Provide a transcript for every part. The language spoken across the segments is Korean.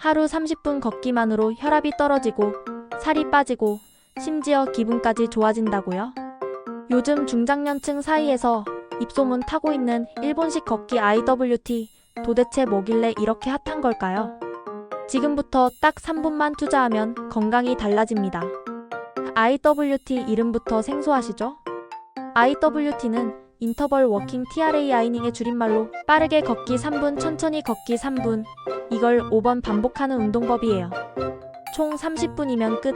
하루 30분 걷기만으로 혈압이 떨어지고 살이 빠지고 심지어 기분까지 좋아진다고요? 요즘 중장년층 사이에서 입소문 타고 있는 일본식 걷기 IWT 도대체 뭐길래 이렇게 핫한 걸까요? 지금부터 딱 3분만 투자하면 건강이 달라집니다. IWT 이름부터 생소하시죠? IWT는 인터벌 워킹 TRA이닝의 줄임말로 빠르게 걷기 3분, 천천히 걷기 3분, 이걸 5번 반복하는 운동법이에요. 총 30분이면 끝.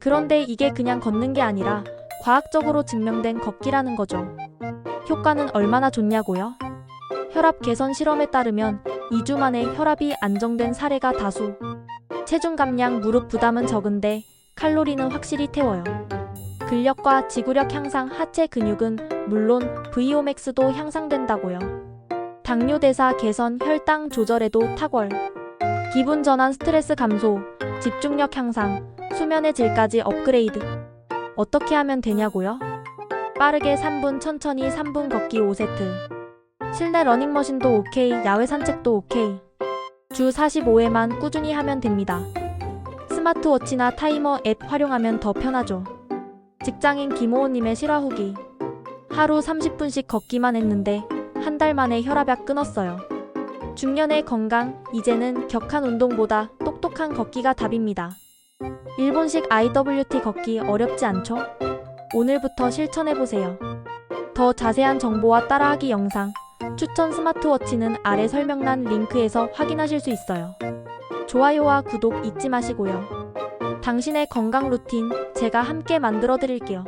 그런데 이게 그냥 걷는 게 아니라 과학적으로 증명된 걷기라는 거죠. 효과는 얼마나 좋냐고요? 혈압 개선 실험에 따르면 2주 만에 혈압이 안정된 사례가 다수. 체중 감량, 무릎 부담은 적은데 칼로리는 확실히 태워요. 근력과 지구력 향상, 하체 근육은 물론 VO-max도 향상된다고요. 당뇨 대사 개선, 혈당 조절에도 탁월. 기분 전환, 스트레스 감소, 집중력 향상, 수면의 질까지 업그레이드. 어떻게 하면 되냐고요? 빠르게 3분, 천천히 3분 걷기 5세트. 실내 러닝머신도 오케이, 야외 산책도 오케이. 주 45회만 꾸준히 하면 됩니다. 스마트워치나 타이머 앱 활용하면 더 편하죠. 직장인 김호호님의 실화 후기. 하루 30분씩 걷기만 했는데 한 달 만에 혈압약 끊었어요. 중년의 건강, 이제는 격한 운동보다 똑똑한 걷기가 답입니다. 일본식 IWT 걷기 어렵지 않죠? 오늘부터 실천해보세요. 더 자세한 정보와 따라하기 영상, 추천 스마트워치는 아래 설명란 링크에서 확인하실 수 있어요. 좋아요와 구독 잊지 마시고요. 당신의 건강 루틴 제가 함께 만들어 드릴게요.